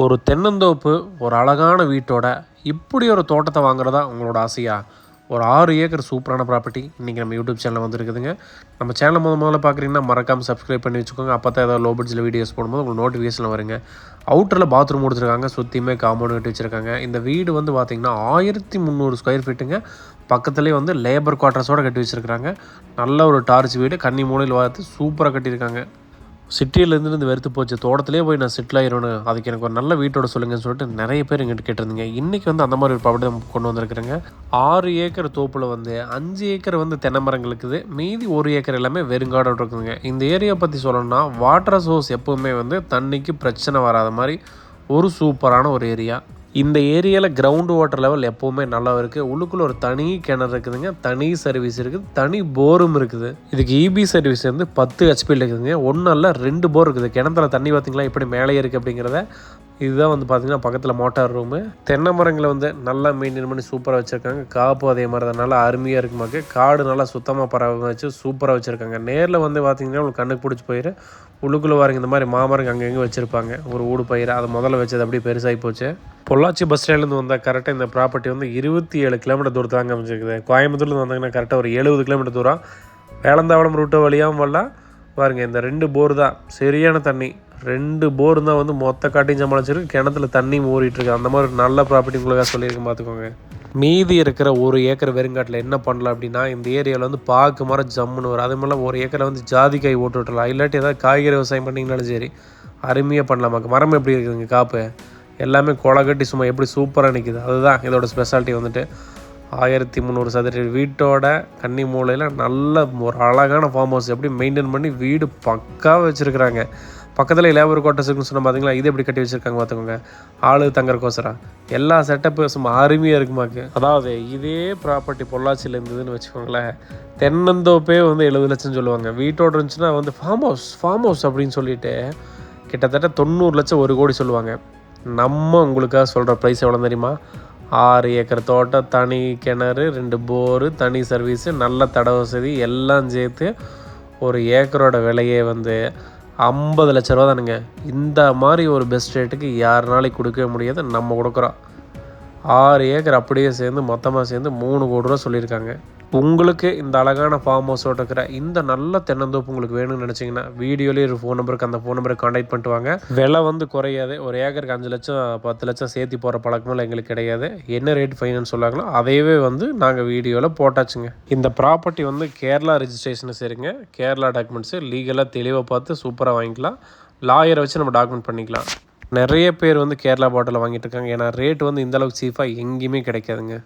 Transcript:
ஒரு தென்னந்தோப்பு ஒரு அழகான வீட்டோட இப்படி ஒரு தோட்டத்தை வாங்குறதா உங்களோட ஆசையா? ஒரு ஆறு ஏக்கர் சூப்பரான ப்ராப்பர்ட்டி இன்றைக்கி நம்ம யூடியூப் சேனலில் வந்துருக்குதுங்க. நம்ம சேனலை முத முதல்ல பார்க்குறீங்கன்னா மறக்காமல் சப்ஸ்கிரைப் பண்ணி வச்சுக்கோங்க. அப்போ தான் ஏதாவது லோ பட்ஜெட்டில் வீடியோஸ் போடும்போது உங்களுக்கு நோட்டிஃபிகேஷன் வருங்க. அவுட்டரில் பாத்ரூம் கொடுத்துருக்காங்க சுற்றியுமே காம்பவுண்ட் கட்டி வச்சுருக்காங்க. இந்த வீடு வந்து பார்த்திங்கன்னா ஆயிரத்தி முந்நூறு ஸ்கொயர் ஃபீட்டுங்க பக்கத்துலேயே வந்து லேபர் குவார்ட்டர்ஸோடு கட்டி வச்சுருக்காங்க நல்ல ஒரு டார்ச் வீடு கன்னி மூலையில் பார்த்து சூப்பராக கட்டியிருக்காங்க. சிட்டியிலேருந்து இந்த வெறுத்து போச்சு. தோட்டத்திலே போய் நான் செட்டில் ஆயிடணும் அதுக்கு எனக்கு ஒரு நல்ல வீட்டோட சொல்லுங்கன்னு சொல்லிட்டு நிறைய பேர் எங்கிட்ட கேட்டிருந்தீங்க. இன்றைக்கி வந்து அந்த மாதிரி ஒரு ப்ராப்பர்ட்டி கொண்டு வந்திருக்கிறேங்க. ஆறு ஏக்கர் தோப்பில் வந்து அஞ்சு ஏக்கர் வந்து தென்னை மரங்கள் இருக்குது மீதி ஒரு ஏக்கர் எல்லாமே வெறுங்காடோடு இருக்குதுங்க இந்த ஏரியா பற்றி சொல்லணும்னா வாட்டர் சோர்ஸ் எப்போவுமே வந்து தண்ணிக்கு பிரச்சனை வராத மாதிரி ஒரு சூப்பரான ஒரு ஏரியா. இந்த ஏரியாவில் கிரவுண்ட் வாட்டர் லெவல் எப்போவுமே நல்லா இருக்குது உள்ளுக்குள்ளே ஒரு தனி கிணறு இருக்குதுங்க. தனி சர்வீஸ் இருக்குது. தனி போரும் இருக்குது. இதுக்கு இபி சர்வீஸ் வந்து பத்து ஹெச்பியில் இருக்குதுங்க. ஒன்றும் இல்லை ரெண்டு போர் இருக்குது. கிணத்துல தண்ணி பார்த்தீங்களா எப்படி மேலே இருக்குது அப்படிங்கிறத இதுதான் வந்து பார்த்திங்கன்னா பக்கத்தில் மோட்டார் ரூமு தென்னை மரங்களை வந்து நல்லா மெயின்டைன் பண்ணி சூப்பராக வச்சுருக்காங்க. காப்பு அதே மாதிரி தான். நல்லா அருமையாக இருக்குமாக்கு காடு நல்லா சுத்தமாக பராமரிச்சு சூப்பராக வச்சுருக்காங்க. நேரில் வந்து பார்த்திங்கன்னா உங்களுக்கு கண்ணுக்கு பிடிச்சி போயிரு உள்ளுக்குள்ளே வாருங்க இந்த மாதிரி மாமரங்க அங்கங்கே வச்சுருப்பாங்க. ஒரு ஊடு பயிர் அதை முதல்ல வச்சது அப்படியே பெருசாகி போச்சு. பொள்ளாச்சி பஸ் ஸ்டாண்ட்லேருந்து வந்தால் கரெக்டாக இந்த ப்ராப்பர்ட்டி வந்து இருபத்தி ஏழு கிலோமீட்டர் தூரத்தில் தாங்க அமைச்சிருக்குது கோயம்புத்தூர்லேருந்து வந்தாங்கன்னா கரெக்டாக ஒரு எழுபது கிலோமீட்டர் தூரம். வேளந்தாவளம் ரூட்டை வழியாகவும் வரலாம். பாருங்கள் இந்த ரெண்டு போர் தான். சரியான தண்ணி. ரெண்டு போர் தான் வந்து மொத்த காட்டையும் சமாளிச்சிருக்கு கிணத்துல தண்ணி ஊறிட்டுருக்கு அந்த மாதிரி நல்ல ப்ராப்பர்ட்டி உங்களுக்காக சொல்லியிருக்கேன் பார்த்துக்கோங்க மீதி இருக்கிற ஒரு ஏக்கர் வெறுங்காட்டில் என்ன பண்ணலாம் அப்படின்னா இந்த ஏரியாவில் வந்து பாக்கு மரம் ஜம்முன்னு வரும். அதே மாதிரிலாம் ஒரு ஏக்கரை வந்து ஜாதிக்காய் ஓட்டு விட்டுலாம் இல்லாட்டி ஏதாவது காய்கறி விவசாயம் பண்ணிங்கனாலும் சரி அருமையாக பண்ணலாம். மரம் எப்படி இருக்குதுங்க காப்பு? எல்லாமே கொலை கட்டி சும்மா எப்படி சூப்பராக நிற்கிது அதுதான் இதோட ஸ்பெஷாலிட்டி வந்துட்டு. ஆயிரத்தி முந்நூறு சதுர வீட்டோட கன்னி மூலையில் நல்ல ஒரு அழகான ஃபார்ம் ஹவுஸ் எப்படி மெயின்டைன் பண்ணி வீடு பக்காவாக வச்சுருக்குறாங்க. பக்கத்தில் லேபர் குவார்ட்டர்ஸ் இருக்குன்னு பார்த்தீங்களா இது எப்படி கட்டி வச்சுருக்காங்க பார்த்துக்கோங்க ஆளு தங்கறக்கோசரம் எல்லா செட்டப்பு சும்மா அருமையாக இருக்குமாக்கு அதாவது இதே ப்ராப்பர்ட்டி பொள்ளாச்சியில் இருந்ததுன்னு வச்சுக்கோங்களேன். தென்னந்தோப்பே வந்து எழுபது லட்சம் சொல்லுவாங்க. வீட்டோட இருந்துச்சுன்னா வந்து ஃபார்ம் ஹவுஸ் ஃபார்ம் ஹவுஸ் அப்படின்னு சொல்லிட்டு கிட்டத்தட்ட தொண்ணூறு லட்சம் ஒரு கோடி சொல்லுவாங்க. நம்ம உங்களுக்காக சொல்கிற ப்ரைஸ் எவ்வளோ தெரியுமா? ஆறு ஏக்கர் தோட்டம் தனி கிணறு ரெண்டு போரு தனி சர்வீஸு நல்ல தட வசதி எல்லாம் சேர்த்து ஒரு ஏக்கரோட விலையே வந்து ஐம்பது லட்ச ரூபா தானுங்க. இந்த மாதிரி ஒரு பெஸ்ட் ரேட்டுக்கு யாருனாலையும் கொடுக்கவே முடியாது. நம்ம கொடுக்குறோம். ஆறு ஏக்கர் அப்படியே சேர்ந்து மொத்தமாக சேர்ந்து மூணு கோடி ரூபா சொல்லியிருக்காங்க. உங்களுக்கு இந்த அழகான ஃபார்ம் ஹவுஸோட இருக்கிற இந்த நல்ல தென்னந்தோப்பு உங்களுக்கு வேணும்னு நினச்சிங்கன்னா வீடியோலேயே ஒரு ஃபோன் நம்பருக்கு அந்த ஃபோன் நம்பரை காண்டாக்ட் பண்ணிட்டு வாங்க. விலை வந்து குறையாது. ஒரு ஏக்கருக்கு அஞ்சு லட்சம் பத்து லட்சம் சேர்த்து போகிற பழக்கமெல்லாம் எங்களுக்கு கிடையாது. என்ன ரேட் ஃபைனான்ஸ் சொல்லாங்களோ அதையவே வந்து நாங்கள் வீடியோவில் போட்டாச்சுங்க. இந்த ப்ராப்பர்ட்டி வந்து கேரளா ரெஜிஸ்ட்ரேஷன் சரிங்க. கேரளா டாக்குமெண்ட்ஸு லீகலாக தெளிவாக பார்த்து சூப்பராக வாங்கிக்கலாம். லாயரை வச்சு நம்ம டாக்குமெண்ட் பண்ணிக்கலாம். நிறைய பேர் வந்து கேரளா பாட்டில் வாங்கிட்டு இருக்காங்க. ஏன்னா ரேட் வந்து இந்த அளவுக்கு சீஃபாக எங்கேயுமே கிடைக்காதுங்க.